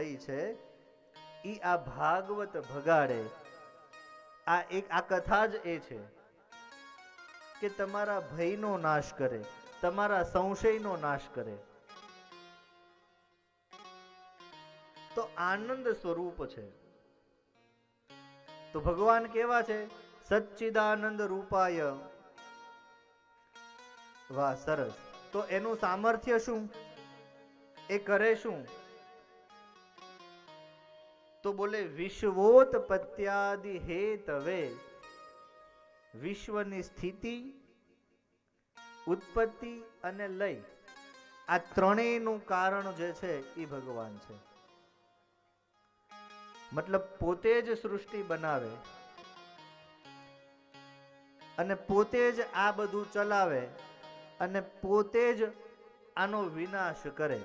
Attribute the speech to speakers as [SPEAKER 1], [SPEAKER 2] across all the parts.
[SPEAKER 1] ભય છે, ઈ આ ભાગવત ભગાડે. આ એક, આ કથા જ એ છે કે તમારા ભયનો નાશ કરે, તમારા સંશયનો નાશ કરે. તો આનંદ સ્વરૂપ છે. તો ભગવાન કેવા છે? સચ્ચિદાનંદ રૂપાય. વાહ, સરસ. તો એનું સામર્થ્ય શું? એ કરે શું? તો બોલે વિશ્વોત્પત્યાદિ હેતવે. વિશ્વની સ્થિતિ, ઉત્પત્તિ અને લય, આ ત્રણેયનું કારણ જે છે એ ભગવાન છે. મતલબ પોતે જ સૃષ્ટિ બનાવે અને પોતે જ આ બધું ચલાવે અને પોતે જ આનો વિનાશ કરે.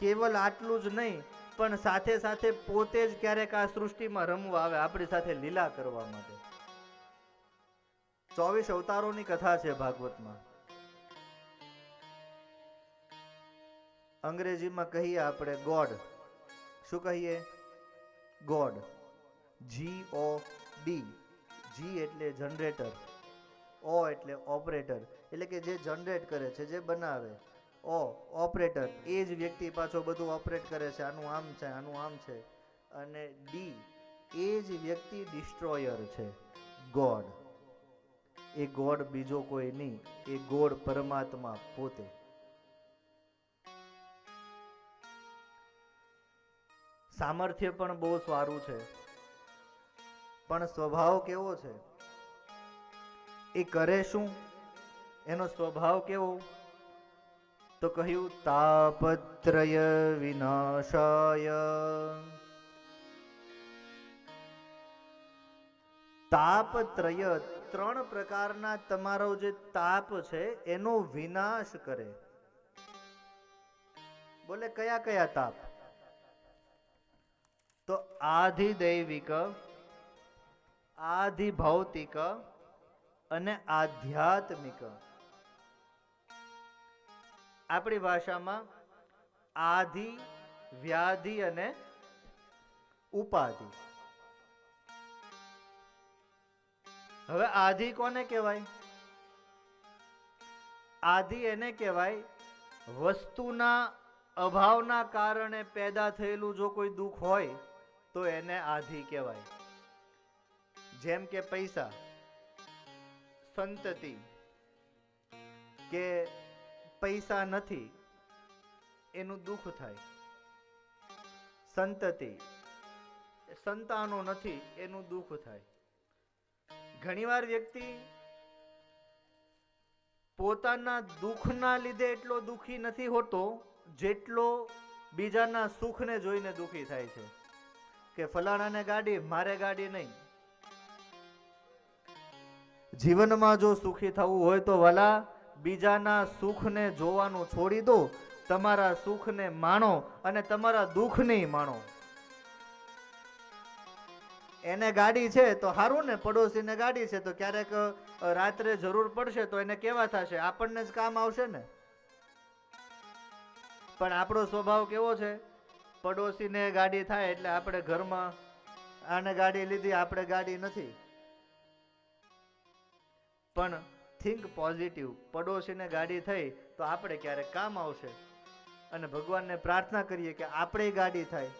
[SPEAKER 1] કેવલ આટલું જ નહીં પણ સાથે સાથે પોતે જ ક્યારેક આ સૃષ્ટિમાં રમવા આવે, આપણી સાથે લીલા કરવા માટે. ચોવીસ અવતારોની કથા છે ભાગવતમાં. અંગ્રેજીમાં કહીએ આપણે ગોડ. શું કહીએ? ગોડ. જી ઓ ડી જી એટલે જનરેટર ઓ એટલે ઓપરેટર એટલે કે જે જનરેટ કરે છે, જે બનાવે. ઓ, ઓપરેટર, એ જ વ્યક્તિ પાછો બધું ઓપરેટ કરે છે. આનું આમ છે, આનું આમ છે. અને ડી એ જ વ્યક્તિ ડિસ્ટ્રોયર છે. ગોડ એ ગોડ બીજો કોઈ નહીં, એ ગોડ પરમાત્મા પોતે. સામર્થ્ય પણ બહુ સારું છે. પણ સ્વભાવ કેવો છે? એ કરે શું? એનો સ્વભાવ કેવો? તો કહ્યું, તાપત્રય વિનાશાય. તાપત્રય ત્રણ પ્રકારના તમારો જે તાપ છે, એનો વિનાશ કરે. બોલે, કયા કયા તાપ? તો આધિદૈવિક, આધિભૌતિક અને આધ્યાત્મિક. આપણી ભાષામાં આધિ, વ્યાધિ અને ઉપાધિ. હવે આધિ કોને કહેવાય? આધિ એને કહેવાય વસ્તુના અભાવના કારણે પેદા થયેલું જો કોઈ દુઃખ હોય, તો એને આધિ કહેવાય. જેમ કે પૈસા, સંતતિ, કે પૈસા નથી, એનું દુઃખ થાય. સંતતિ, સંતાનો નથી, એનું દુઃખ થાય. ઘણીવાર વ્યક્તિ પોતાના દુઃખના લીધે એટલો દુઃખી નથી હોતો, જેટલો બીજાના સુખને જોઈને દુઃખી થાય છે. કે ફલાણાને ગાડી, મારે ગાડી નહીં. જીવનમાં જો સુખી થવું હોય તો વલા બીજાના સુખને જોવાનું છોડી દો, તમારા સુખને માણો અને તમારા દુઃખને માણો. એને ગાડી છે તો સારું ને, પડોશીને ગાડી છે તો ક્યારેક રાત્રે જરૂર પડશે તો એને કેવા થશે? આપણને જ કામ આવશે ને. પણ આપણો સ્વભાવ કેવો છે? પડોશીને ગાડી થાય એટલે આપણે ઘરમાં આને ગાડી લીધી, આપણે ગાડી નથી. પણ થિંક પોઝિટિવ પડોશીને ગાડી થઈ તો આપણે ક્યારેક કામ આવશે? અને ભગવાનને પ્રાર્થના કરીએ કે આપણે ગાડી થાય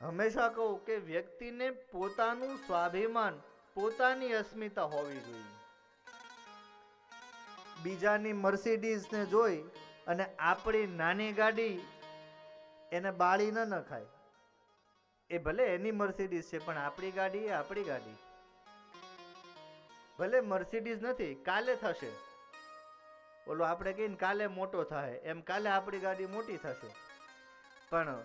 [SPEAKER 1] હંમેશા કહું કે વ્યક્તિને પોતાનું સ્વાભિમાન, પોતાની અસ્મિતા હોવી જોઈએ. બીજાની મર્સિડીઝને જોઈ અને આપણી નાની ગાડી એને બાળી ન નખાય એ ભલે એની મર્સિડીઝ છે, પણ આપણી ગાડી એ આપણી ગાડી. ભલે મર્સિડીઝ નથી, કાલે થશે. ઓલો આપણે કહીને કાલે મોટો થાય, એમ કાલે આપણી ગાડી મોટી થશે. પણ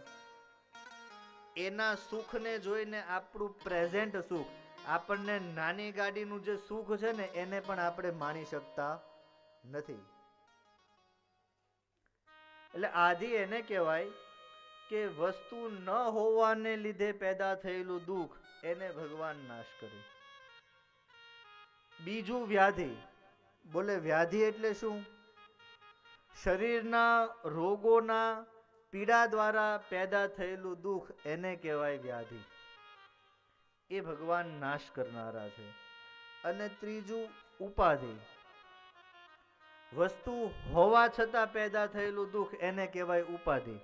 [SPEAKER 1] એના સુખને જોઈને આપણું પ્રેઝન્ટ સુખ, આપણને નાની ગાડીનું જે સુખ છે ને, એને પણ આપણે માણી શકતા નથી. એટલે આધી એને કહેવાય કે વસ્તુ ન હોવાને લીધે પેદા થયેલું દુઃખ એને ભગવાન નાશ કરે. બીજું વ્યાધિ. બોલે વ્યાધિ એટલે શું? શરીરના રોગોના પીડા દ્વારા પેદા થયેલું દુઃખ એને કહેવાય વ્યાધિ. એ ભગવાન નાશ કરનારા છે. અને ત્રીજું, ઉપાધિ. વસ્તુ હોવા છતાં પેદા થયેલું દુઃખ એને કહેવાય ઉપાધિ.